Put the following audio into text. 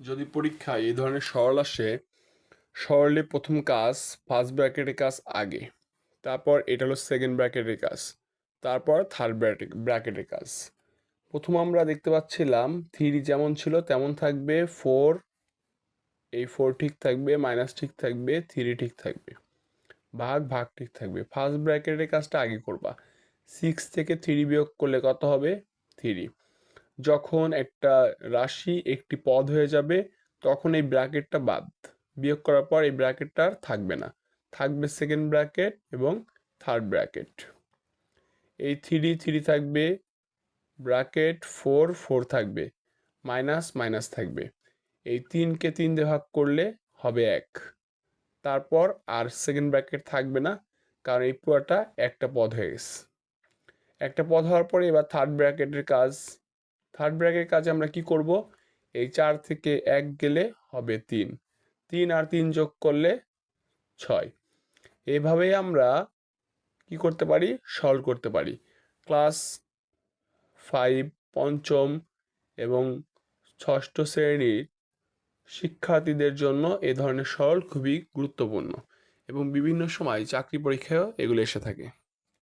যদি পরীক্ষায় এই ধরনের সরল আসে, সরলে প্রথম কাজ ফার্স্ট ব্র্যাকেটের কাজ আগে, তারপর এটা হলো সেকেন্ড ব্র্যাকেটের কাজ, তারপর থার্ড ব্র্যাকেট ব্র্যাকেটের কাজ। প্রথম আমরা দেখতে পাচ্ছিলাম থ্রি যেমন ছিল তেমন থাকবে ফোর এই ফোর ঠিক থাকবে মাইনাস ঠিক থাকবে থ্রি ঠিক থাকবে, ভাগ ভাগ ঠিক থাকবে। ফার্স্ট ব্র্যাকেটের কাজটা আগে করবা সিক্স থেকে থ্রি বিয়োগ করলে কত হবে? থ্রি যখন একটা রাশি একটি পদ হয়ে যাবে, তখন এই ব্র্যাকেটটা বাদ। বিয়োগ করার পর এই ব্র্যাকেটটা আর থাকবে না। থাকবে সেকেন্ড ব্র্যাকেট এবং থার্ড ব্র্যাকেট এই থ্রি থ্রি থাকবে ব্র্যাকেট ফোর ফোর থাকবে মাইনাস মাইনাস থাকবে। এই তিনকে তিন দিয়ে ভাগ করলে হবে এক। তারপর আর সেকেন্ড ব্র্যাকেট থাকবে না, কারণ এই পুরোটা একটা পদ হয়ে গেছে। একটা পদ হওয়ার পরে এবার থার্ড ব্র্যাকেটের কাজ থার্ড ব্র্যাকের কাজে আমরা কি করব? এই চার থেকে এক গেলে হবে তিন। তিন আর তিন যোগ করলে ছয়। এইভাবেই আমরা কি করতে পারি? সলভ করতে পারি। ক্লাস ফাইভ পঞ্চম এবং ষষ্ঠ শ্রেণির শিক্ষার্থীদের জন্য এ ধরনের সরল খুবই গুরুত্বপূর্ণ এবং বিভিন্ন সময় চাকরি পরীক্ষায়ও এগুলো এসে থাকে।